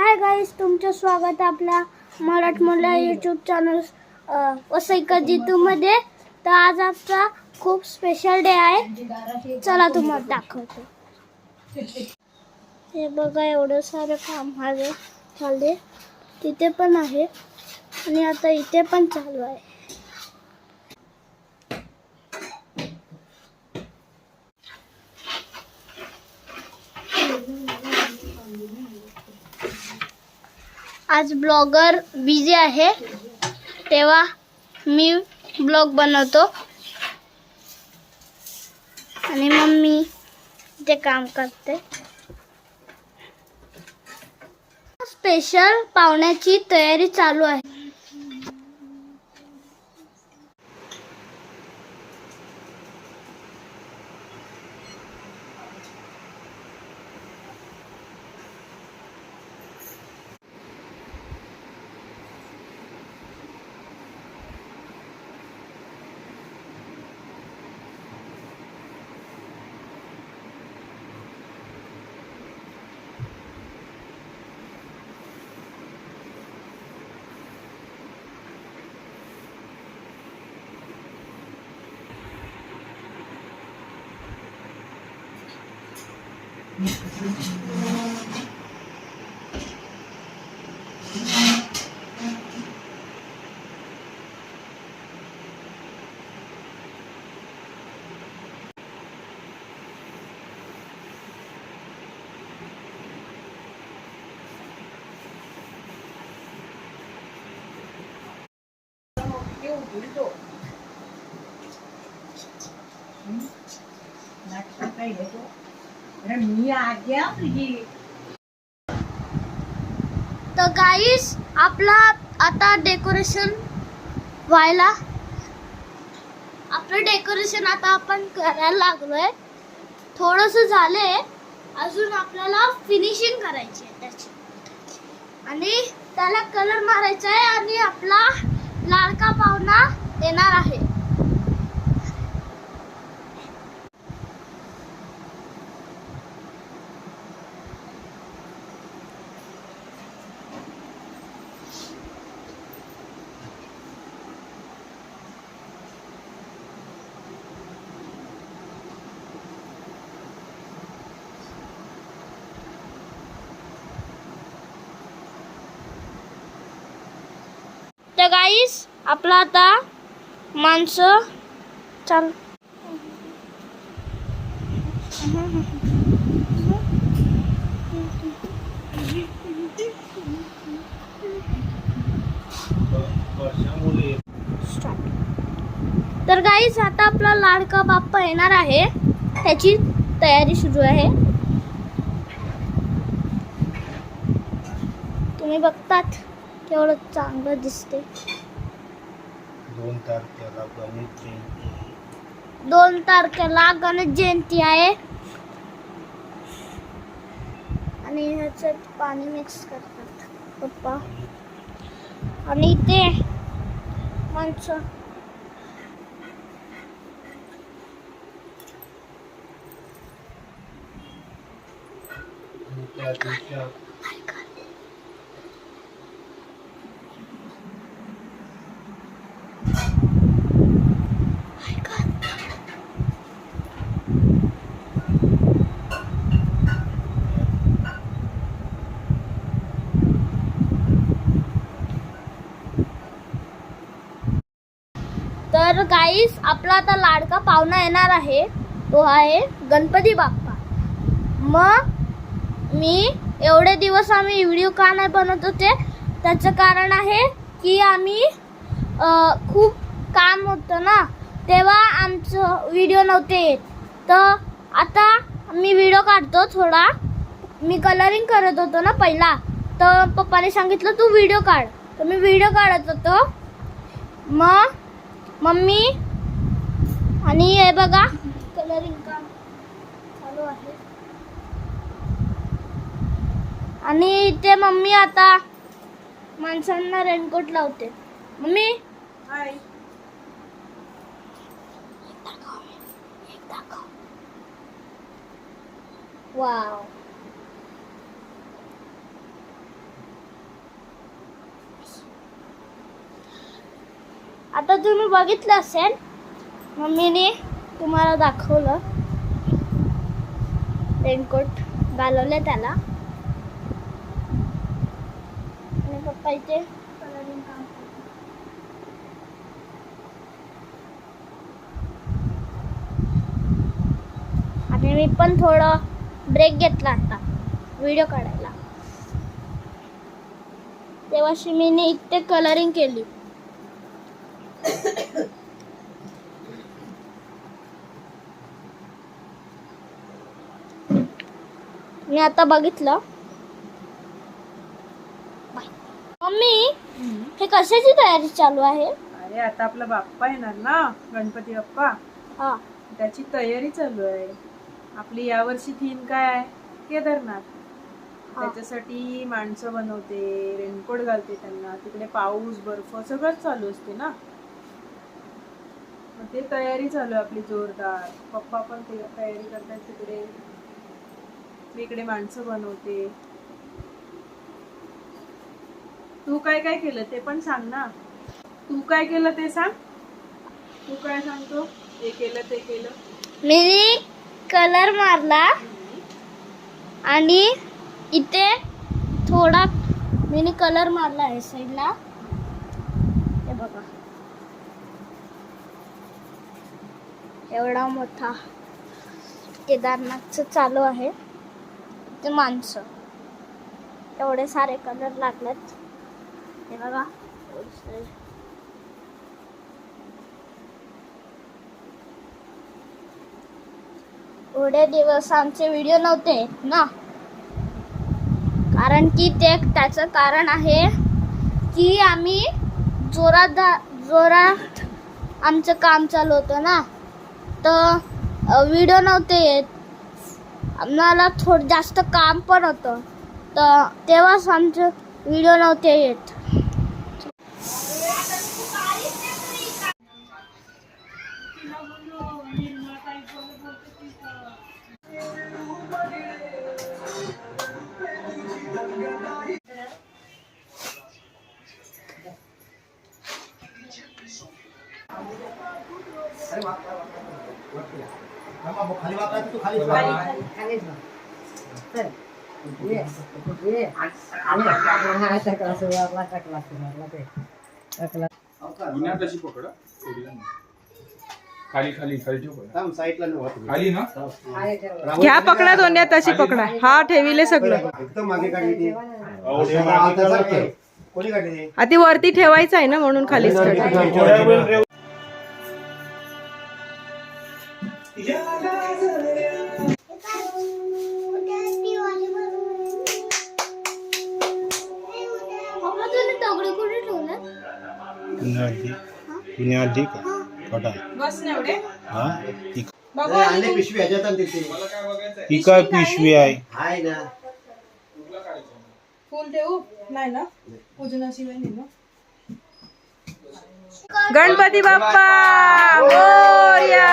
Hi guys तुमचं स्वागत आपल्या मराठमोळ्या यूट्यूब चॅनल वसईकर जितूमध्ये तर आज आमचा खूप स्पेशल डे आहे. चला तुम्हाला दाखवतो. हे बघा एवढं सारं काम आहे चालले तिथे पण आहे. आणि आता इथे पण चालू आहे. आज ब्लॉगर बिझी आहे. तेव्हा मी ब्लॉग बनवतो. आणि मम्मी ते काम करते. स्पेशल पाहुण्याची तयारी चालू आहे. 물도 응? 나 가까이 내 줘. तर गाईस आपला आता डेकोरेशन व्हायला. आपलं डेकोरेशन आता आपण करायला लागलोय. थोडस झालंय. अजून आपल्याला फिनिशिंग करायची आहे त्याची. आणि त्याला कलर मारायचा आहे आणि आपला लाडका पाहुणा येणार आहे तर गाईस आपला आता माणसं चाल तर गाईस आता आपला लाडका बाप्पा येणार आहे. त्याची तयारी सुरू आहे. तुम्ही बघतात. केवढं चांगलं दिसते दोन तारखेला गणेश जयंती आहे. दोन तारखेला गणेश जयंती आहे. आणि ह्याच्यात पाणी मिक्स करतात पप्पा. आणि ते माणसं. आणि त्या दिवशी गाईस आपला आता लाडका पाहुणा येणार आहे तो आहे गणपती बाप्पा. मग मी एवढे दिवस आम्ही व्हिडिओ का नाही बनवत होते? त्याचं कारण आहे की आम्ही खूप काम होतं ना तेव्हा आमचं व्हिडिओ नव्हते येत. तर आता मी व्हिडिओ काढतो थोडा. मी कलरिंग करत होतो ना पहिला. तर पप्पाने सांगितलं तू व्हिडिओ काढ. तर मी व्हिडिओ काढत होतो. मग मम्मी आणि हे बघा. कलरिंग काम चालू आहे. आणि इथे मम्मी आता माणसांना रेनकोट लावते. मम्मी? वाव आता तुम्ही बघितलं असेल मम्मीने तुम्हाला दाखवलं. रेनकोट घालवलं त्याला. आणि पप्पा इथे काम आणि मी पण थोडं ब्रेक घेतला आता व्हिडिओ काढायला. तेव्हा मी इथे कलरिंग केली. मी आता बघितलं. मम्मी हे कशाची तयारी चालू आहे? अरे आता आपला बाप्पा येणार ना गणपती बाप्पा. हा. त्याची तयारी चालू आहे. आपली यावर्षी थीम काय आहे? केदारनाथ. हा. त्याच्यासाठी माणसं बनवते रेनकोट घालते त्यांना. तिकडे पाऊस बर्फ सगळंच चालू असते ना. मग ते तयारी चालू आहे आपली जोरदार. पप्पा पण ते तयारी करतात तिकडे. मी इकडे माणसं बनवते. तू काय काय केलं ते पण सांग ना. तू काय केलं ते सांग. तू काय सांगतो? हे केलं ते केलं. मी कलर मारला. आणि इथे थोडा मी कलर मारला आहे साईडला. हे बघा. एवढा मोठा केदारनाथचं चालू आहे. ते माणसं. एवढे सारे कलर लागलेत. हे बघा. एवढे दिवस आमचे व्हिडिओ नव्हते ना? कारण की ते त्याचं कारण आहे की आम्ही जोरात जोरात आमचं काम चालू होतं ना. तर व्हिडिओ नव्हते येत. आम्हाला थोडं जास्त काम पण होतं. तर तेव्हाच आमचे व्हिडिओ नव्हते येत. कशी पकडा. खाली खाली खाली ठेव साईडला. खाली ना? दोन्ही तशी पकडा. हा ठेविले सगळं. एकदम मागे काढली ती. कोणी काढली ती? वरती ठेवायचं आहे ना म्हणून खालीच पुण्याआधी का? छोटा बस एवढे? हा? ती आणली पिशवी ह्याच्यात आणि तिथे. ती काय पिशवी आहे? हाय ना. फुल ठेवू नाही ना? पूजनाशिवाय नाही ना? गणपती बाप्पा! मोर्या!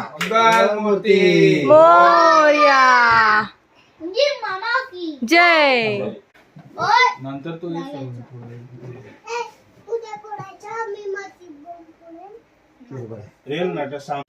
मंगलमूर्ती मोर्या! म्हणजे मामा की? जय! ओय! नंतर तो. उद्या मी रेल नाटक साम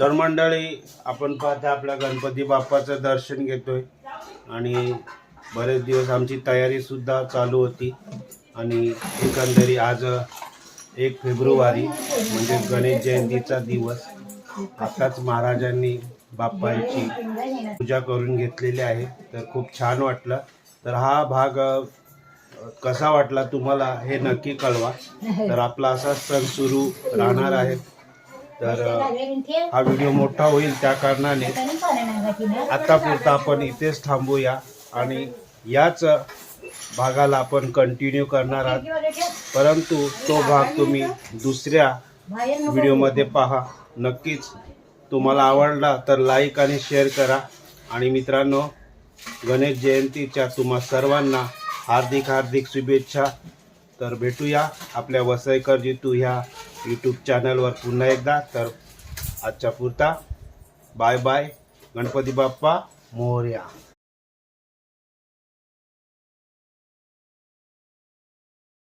तर मंडळी आपण पाहता आपल्या गणपती बाप्पाचं दर्शन घेतोय. आणि बरेच दिवस आमची तयारी सुद्धा चालू होती. आणि एकंदरी आज एक फेब्रुवारी म्हणजे गणेश जयंतीचा दिवस. आताच महाराजांनी बाप्पांची पूजा करून घेतलेली आहे. तर खूप छान वाटलं. तर हा भाग कसा वाटला तुम्हाला हे नक्की कळवा. तर आपला असा सण सुरू राहणार आहे. तर हा व्हिडिओ मोठा होईल त्या कारणाने आतापुरता आपण इथेच थांबूया आणि याच भागाला आपण कंटिन्यू करणार आहात. परंतु तो भाग तुम्ही दुसऱ्या व्हिडिओमध्ये पहा. नक्कीच तुम्हाला आवडला तर लाईक आणि शेअर करा. आणि मित्रांनो गणेश जयंतीच्या तुम्हा सर्वांना हार्दिक हार्दिक शुभेच्छा. तर भेटूया आपल्या वसईकर जितू ह्या यूट्यूब चॅनलवर पुन्हा एकदा. तर आजच्या पुरता बाय बाय. गणपती बाप्पा मोर्या.